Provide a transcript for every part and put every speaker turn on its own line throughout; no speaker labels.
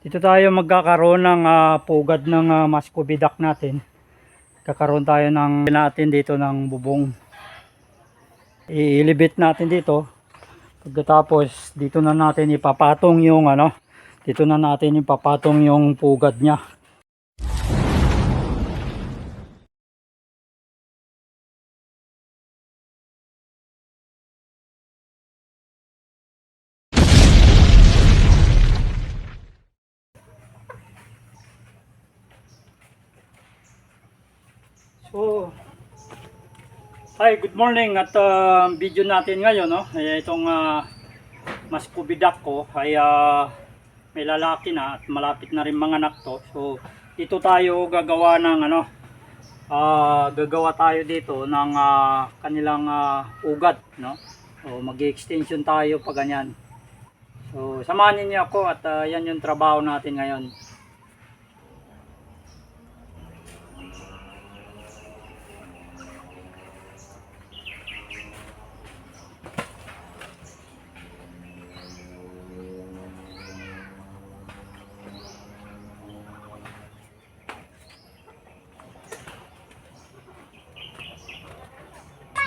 Dito tayo magkakaroon ng ah, pugad ng uh, mascovidac natin. Kakaroon tayo ng natin dito ng bubong. Iilibit natin dito. Pagkatapos dito na natin ipapatong yung ano, dito na natin ipapatong yung pugad niya. So, hi, good morning at uh, video natin ngayon, no? Ay, itong uh, maskubidak ko ay ah, may lalaki na at malapit na rin mga anak to. So, dito tayo gagawa ng ano, ah, gagawa tayo dito ng ah, kanilang ah, ugat, no? So, mag-extension tayo pag ganyan. So, samahan niyo ako at ah, yan yung trabaho natin ngayon.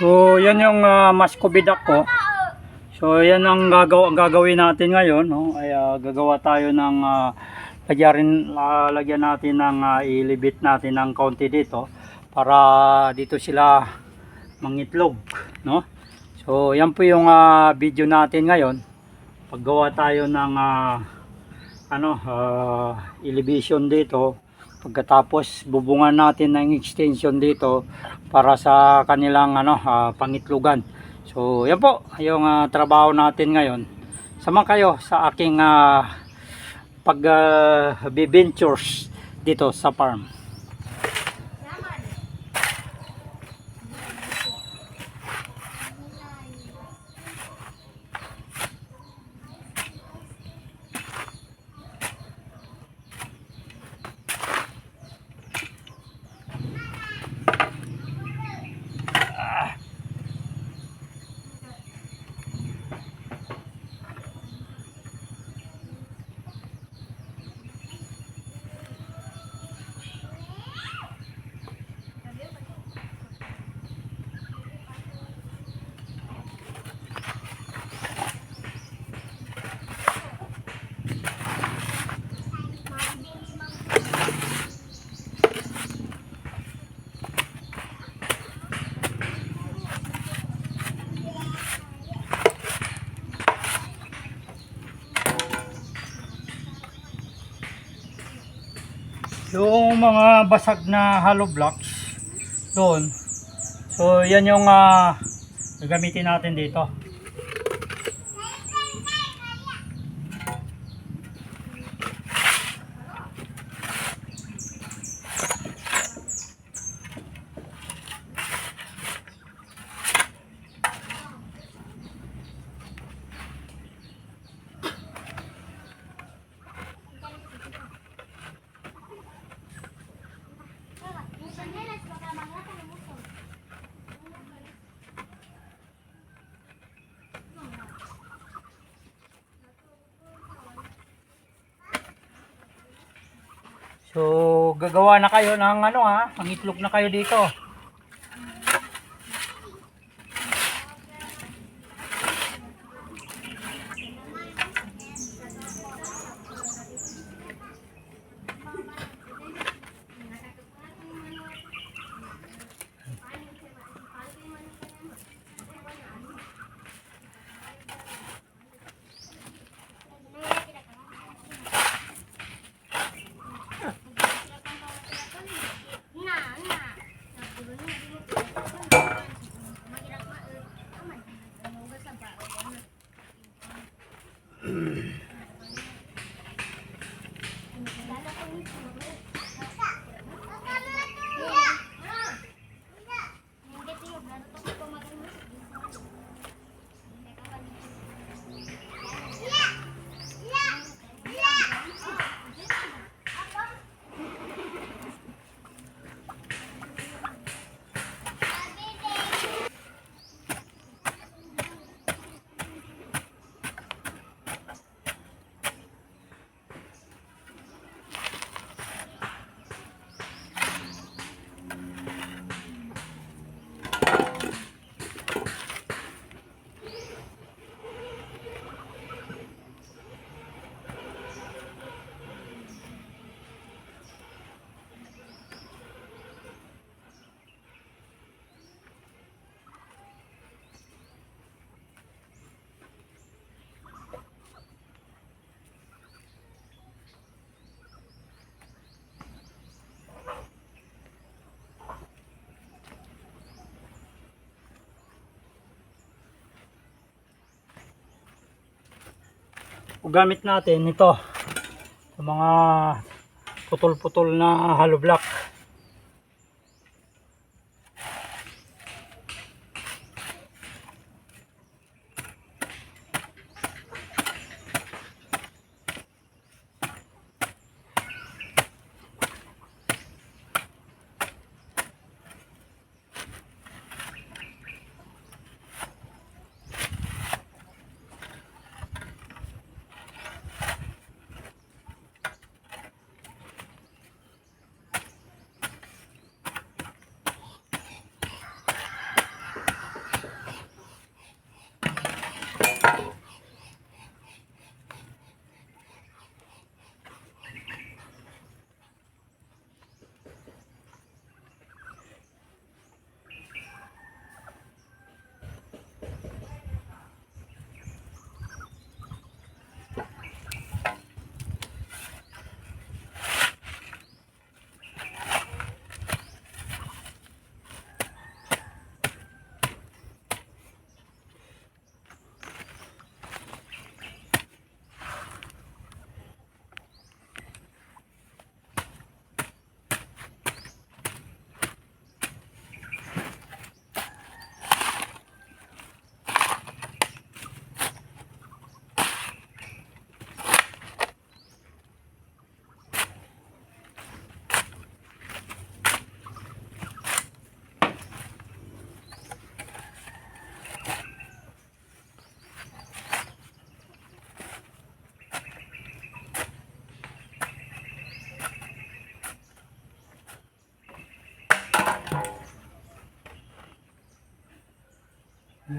So, yan yung uh, mascovidac ko. So, yan ang gagaw gagawin natin ngayon. No? Ay, ah, gagawa tayo ng uh, lagyan, ah, lagyan natin ng ah, ilibit natin ng kaunti dito para dito sila mangitlog. No? So, yan po yung ah, video natin ngayon. Paggawa tayo ng ah, ano, ah, elevation dito. Pagkatapos bubungan natin ng extension dito para sa kanilang ano ah, pangitlugan. So, yan po yung ah, trabaho natin ngayon. Sama kayo sa aking ah, pag ah, ventures dito sa farm. Yung mga basag na hollow blocks doon. So yan yung ah, gagamitin natin dito. So gagawa na kayo ng ano ha, mangitlog na kayo dito. Gamit natin ito. Mga putol-putol na hollow block.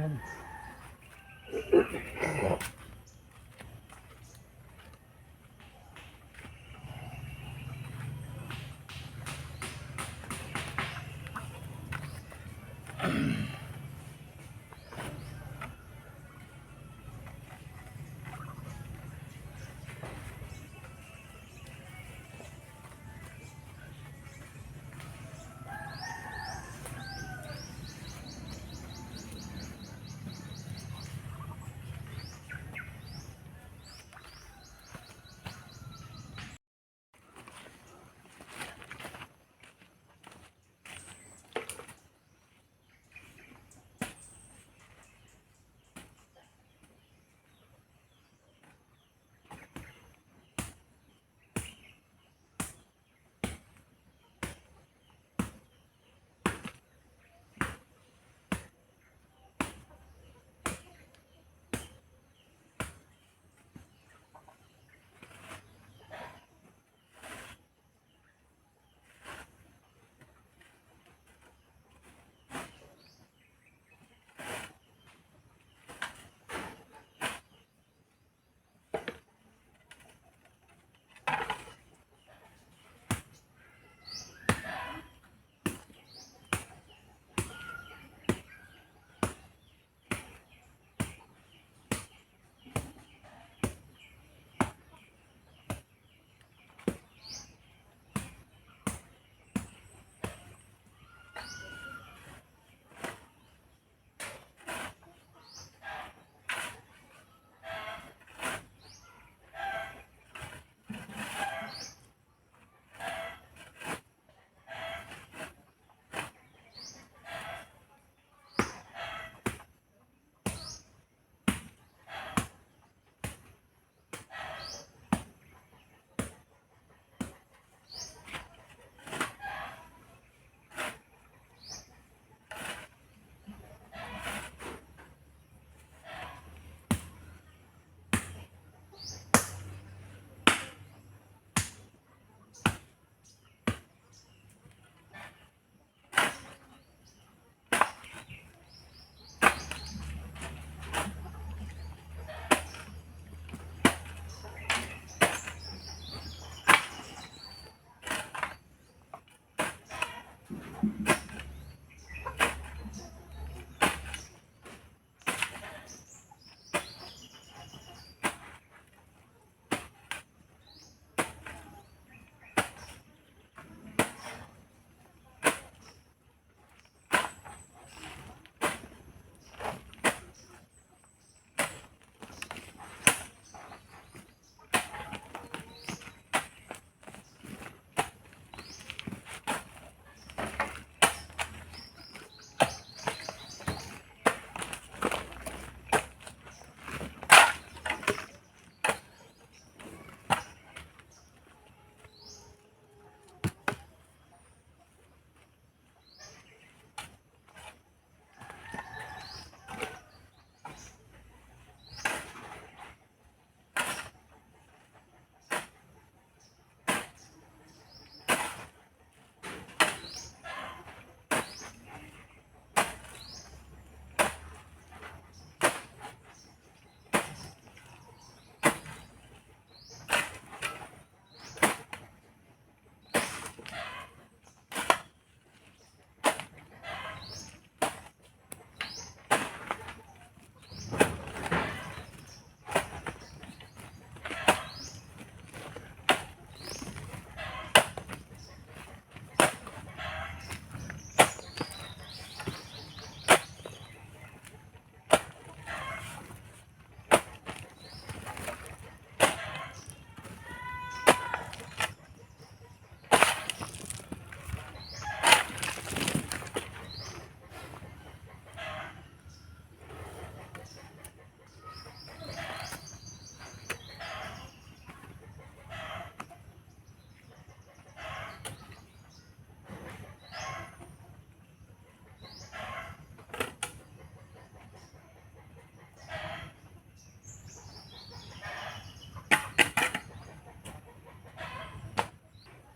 Amen.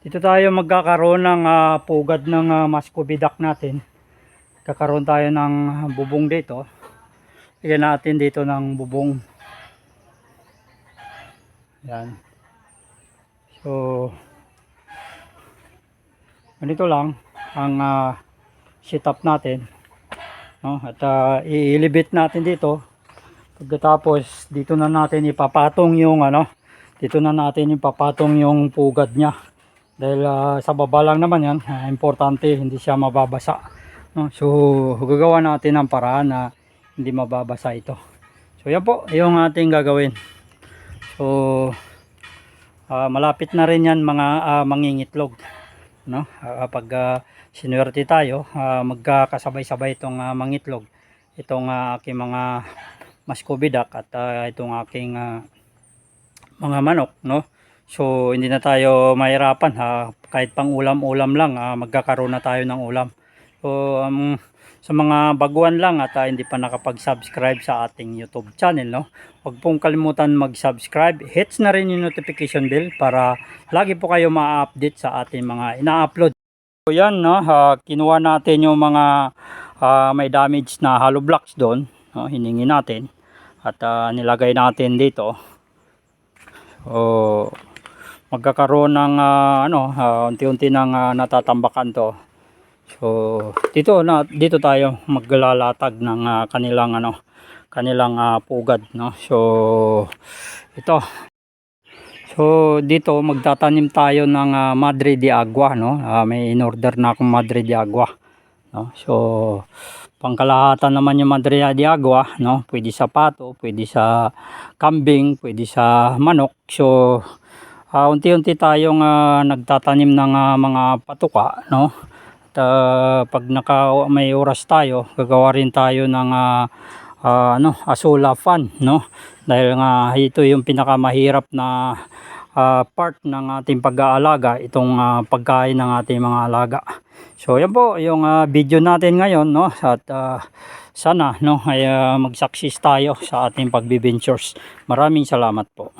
Dito tayo magkakaroon ng ah, pugad ng uh, Muscovy duck natin. Kakaroon tayo ng bubong dito. Lagyan natin dito ng bubong. Yan. So, ganito lang ang ah, setup natin. No? At ah, iilibit natin dito. Pagkatapos, dito na natin ipapatong yung ano, dito na natin ipapatong yung pugad niya. Dahil ah, sa baba lang naman yan, ah, importante hindi siya mababasa. No? So, gagawa natin ang paraan na hindi mababasa ito. So, yan po yung ating gagawin. So, ah, malapit na rin yan mga ah, mangingitlog. No? Ah, pag ah, sinuwerte tayo, ah, magkakasabay-sabay itong ah, mangitlog. Itong ah, aking mga duck at ah, itong aking ah, mga manok, no? So, hindi na tayo mahirapan ha. Kahit pang ulam-ulam lang, ah, magkakaroon na tayo ng ulam. So, um, sa mga baguhan lang at ah, hindi pa nakapag-subscribe sa ating YouTube channel, no? Huwag pong kalimutan mag-subscribe. Hits na rin yung notification bell para lagi po kayo ma-update sa ating mga ina-upload. So, yan, no? Ah, kinuha natin yung mga ah, may damage na hollow blocks doon. No? Hiningi natin. At ah, nilagay natin dito. So, magkakaroon ng ah, ano, ah, unti-unti nang ah, natatambakan to. So, dito na dito tayo maglalatag ng ah, kanilang ano, kanilang ah, pugad, no. So, ito. So, dito magtatanim tayo ng ah, Madre de Agua, no. Ah, may in-order na akong Madre de Agua, no. So, pangkalahatan naman yung Madre de Agua, no. Pwede sa pato, pwede sa kambing, pwede sa manok. So, ah, unti-unti tayong ah, nagtatanim ng ah, mga patuka, no? At ah, pag naka may oras tayo, gagawa rin tayo ng ah, ah, ano, asula fan, no? Dahil nga ito yung pinakamahirap na ah, part ng ating pag-aalaga, itong ah, pagkain ng ating mga alaga. So, yan po yung ah, video natin ngayon, no? At ah, sana no ay ah, mag-success tayo sa ating pagbibintures. Maraming salamat po.